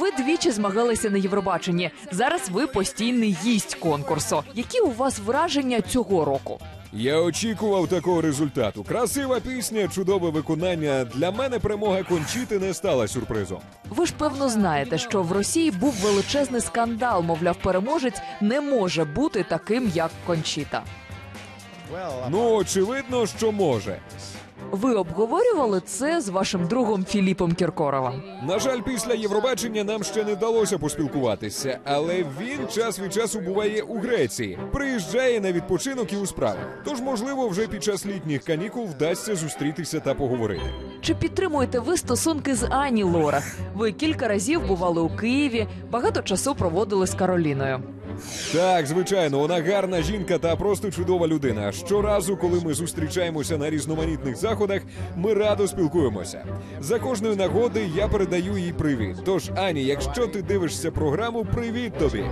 Ви двічі змагалися на Євробаченні. Зараз ви постійний гість конкурсу. Які у вас враження цього року? Я очікував такого результату. Красива пісня, чудове виконання. Для мене перемога Кончіти не стала сюрпризом. Ви ж певно знаєте, що в Росії був величезний скандал. Мовляв, переможець не може бути таким, як Кончіта. Ну, очевидно, що може. Ви обговорювали це з вашим другом Філіпом Кіркоровим. На жаль, після Євробачення нам ще не вдалося поспілкуватися, але він час від часу буває у Греції, приїжджає на відпочинок і у справах. Тож, можливо, вже під час літніх канікул вдасться зустрітися та поговорити. Чи підтримуєте ви стосунки з Ані Лорак? Ви кілька разів бували у Києві, багато часу проводили з Кароліною. Так, звичайно, вона гарна жінка та просто чудова людина. Щоразу, коли ми зустрічаємося на різноманітних заходах, ми радо спілкуємося. За кожної нагоди я передаю їй привіт. Тож, Ані, якщо ти дивишся програму, привіт тобі.